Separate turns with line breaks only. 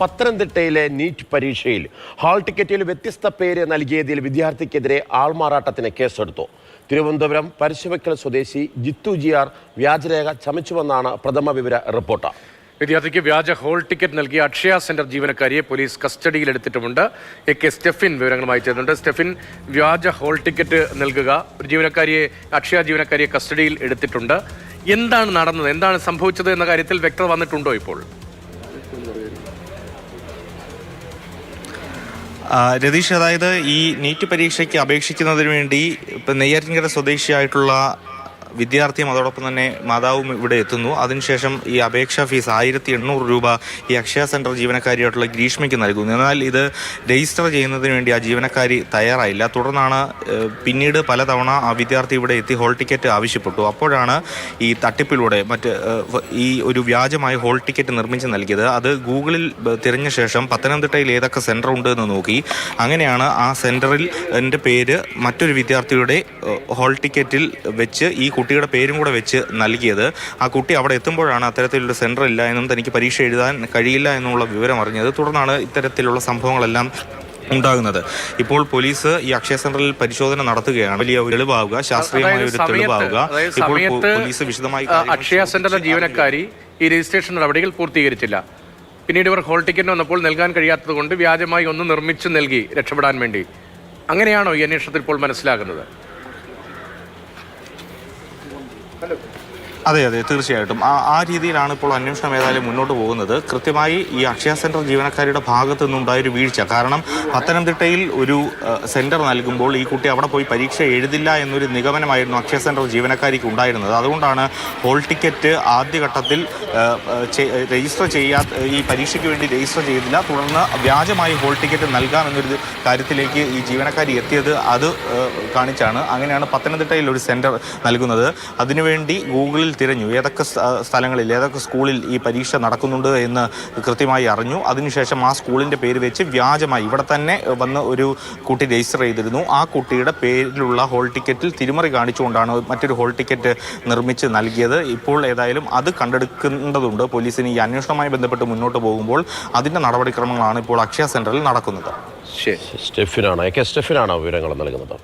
പത്തനംതിട്ടയിലെ നീറ്റ് പരീക്ഷയിൽ ഹാൾ ടിക്കറ്റിൽ വ്യത്യസ്ത പേര് നൽകിയതിൽ വിദ്യാർത്ഥിക്കെതിരെ ആൾമാറാട്ടത്തിന് കേസെടുത്തു. തിരുവനന്തപുരം പരശുവയ്ക്കൽ സ്വദേശി ജിത്തു ജിയാർ വ്യാജരേഖ ചമച്ചുവെന്നാണ് പ്രഥമ വിവര റിപ്പോർട്ട്.
വിദ്യാർത്ഥിക്ക് വ്യാജ ഹോൾ ടിക്കറ്റ് നൽകിയ അക്ഷയ സെന്റർ ജീവനക്കാരിയെ പോലീസ് കസ്റ്റഡിയിൽ എടുത്തിട്ടുമുണ്ട്. എ കെ സ്റ്റെഫിൻ വിവരങ്ങളുമായി ചേർന്നുണ്ട് സ്റ്റെഫിൻ വ്യാജ ഹോൾ ടിക്കറ്റ് നൽകുക ഒരു ജീവനക്കാരിയെ അക്ഷയ ജീവനക്കാരിയെ കസ്റ്റഡിയിൽ എടുത്തിട്ടുണ്ട്. എന്താണ് നടന്നത്? എന്താണ് സംഭവിച്ചത് എന്ന കാര്യത്തിൽ വ്യക്തത വന്നിട്ടുണ്ടോ ഇപ്പോൾ?
രതീഷ് അതായത് ഈ നീറ്റ് പരീക്ഷയ്ക്ക് അപേക്ഷിക്കുന്നതിന് വേണ്ടി ഇപ്പം നെയ്യാറ്റിൻകര സ്വദേശിയായിട്ടുള്ള വിദ്യാർത്ഥിയും അതോടൊപ്പം തന്നെ മാതാവും ഇവിടെ എത്തുന്നു. അതിനുശേഷം ഈ അപേക്ഷാ ഫീസ് ആയിരത്തി എണ്ണൂറ് രൂപ ഈ അക്ഷയ സെന്റർ ജീവനക്കാരിയായിട്ടുള്ള ഗ്രീഷ്മയ്ക്ക് നൽകുന്നു. എന്നാൽ ഇത് രജിസ്റ്റർ ചെയ്യുന്നതിന് വേണ്ടി ആ ജീവനക്കാരി തയ്യാറായില്ല. തുടർന്നാണ് പിന്നീട് പലതവണ ആ വിദ്യാർത്ഥി ഇവിടെ എത്തി ഹോൾ ടിക്കറ്റ് ആവശ്യപ്പെട്ടു. അപ്പോഴാണ് ഈ തട്ടിപ്പിലൂടെ മറ്റ് ഈ ഒരു വ്യാജമായ ഹോൾ ടിക്കറ്റ് നിർമ്മിച്ച് നൽകിയത്. അത് ഗൂഗിളിൽ തിരഞ്ഞ ശേഷം പത്തനംതിട്ടയിൽ ഏതൊക്കെ സെന്റർ ഉണ്ട് എന്ന് നോക്കി. അങ്ങനെയാണ് ആ സെന്ററിൽ എന്റെ പേര് മറ്റൊരു വിദ്യാർത്ഥിയുടെ ഹോൾ ടിക്കറ്റിൽ വെച്ച് ഈ കുട്ടിയുടെ പേരും കൂടെ വെച്ച് നൽകിയത്. ആ കുട്ടി അവിടെ എത്തുമ്പോഴാണ് അത്തരത്തിലൊരു സെന്റർ ഇല്ല എന്നും തനിക്ക് പരീക്ഷ എഴുതാൻ കഴിയില്ല എന്നുള്ള വിവരം അറിഞ്ഞത്. തുടർന്നാണ് ഇത്തരത്തിലുള്ള സംഭവങ്ങളെല്ലാം ഉണ്ടാകുന്നത്. ഇപ്പോൾ പോലീസ് ഈ അക്ഷയ സെന്ററിൽ പരിശോധന നടത്തുകയാണ്. വലിയ തെളിവാകുക ശാസ്ത്രീയമായ ഒരു
തെളിവാകുക
ഇപ്പോൾ പോലീസ് വിശദമായി
അക്ഷയ സെന്ററിലെ ജീവനക്കാരി ഈ രജിസ്ട്രേഷൻ നടപടികൾ പൂർത്തീകരിച്ചില്ല. പിന്നീട് ഇവർ ഹോൾ ടിക്കറ്റ് വന്നപ്പോൾ നൽകാൻ കഴിയാത്തത് കൊണ്ട് വ്യാജമായി ഒന്ന് നിർമ്മിച്ചു നൽകി രക്ഷപ്പെടാൻ വേണ്ടി. അങ്ങനെയാണോ ഈ അന്വേഷണത്തിൽ ഇപ്പോൾ മനസ്സിലാകുന്നത്? Valeu.
അതെ അതെ തീർച്ചയായിട്ടും. ആ ആ രീതിയിലാണ് ഇപ്പോൾ അന്വേഷണം ഏതായാലും മുന്നോട്ട് പോകുന്നത്. കൃത്യമായി ഈ അക്ഷയ സെന്റർ ജീവനക്കാരുടെ ഭാഗത്തു നിന്നുണ്ടായൊരു വീഴ്ച. കാരണം പത്തനംതിട്ടയിൽ ഒരു സെന്റർ നൽകുമ്പോൾ ഈ കുട്ടി അവിടെ പോയി പരീക്ഷ എഴുതില്ല എന്നൊരു നിഗമനമായിരുന്നു അക്ഷയ സെന്റർ ജീവനക്കാരിക്ക് ഉണ്ടായിരുന്നത്. അതുകൊണ്ടാണ് ഹോൾ ടിക്കറ്റ് ആദ്യഘട്ടത്തിൽ രജിസ്റ്റർ ചെയ്യാ ഈ പരീക്ഷയ്ക്ക് വേണ്ടി രജിസ്റ്റർ ചെയ്തില്ല. തുടർന്ന് വ്യാജമായി ഹോൾ ടിക്കറ്റ് നൽകാമെന്നൊരു കാര്യത്തിലേക്ക് ഈ ജീവനക്കാരി എത്തിയത് അത് കാണിച്ചാണ്. അങ്ങനെയാണ് പത്തനംതിട്ടയിൽ ഒരു സെന്റർ നൽകുന്നത്. അതിനുവേണ്ടി ഗൂഗിളിൽ തിരഞ്ഞു. ഏതൊക്കെ സ്ഥ- സ്ഥലങ്ങളിൽ ഏതൊക്കെ സ്കൂളിൽ ഈ പരീക്ഷ നടക്കുന്നുണ്ട് എന്ന് കൃത്യമായി അറിഞ്ഞു. അതിനുശേഷം ആ സ്കൂളിന്റെ പേര് വെച്ച് വ്യാജമായി ഇവിടെ തന്നെ വന്ന് ഒരു കുട്ടി രജിസ്റ്റർ ചെയ്തിരുന്നു. ആ കുട്ടിയുടെ പേരിലുള്ള ഹോൾ ടിക്കറ്റിൽ തിരിമറി കാണിച്ചുകൊണ്ടാണ് മറ്റൊരു ഹോൾ ടിക്കറ്റ് നിർമ്മിച്ച് നൽകിയത്. ഇപ്പോൾ ഏതായാലും അത് കണ്ടെടുക്കേണ്ടതുണ്ട്. പോലീസിന് ഈ അന്വേഷണവുമായി ബന്ധപ്പെട്ട് മുന്നോട്ട് പോകുമ്പോൾ അതിന്റെ നടപടിക്രമങ്ങളാണ് ഇപ്പോൾ അക്ഷയ സെന്ററിൽ നടക്കുന്നത്.
ശരി.
സ്റ്റെഫിനാണ്. എ കെ സ്റ്റെഫിനാണ് വിവരങ്ങൾ നൽകുന്നത്.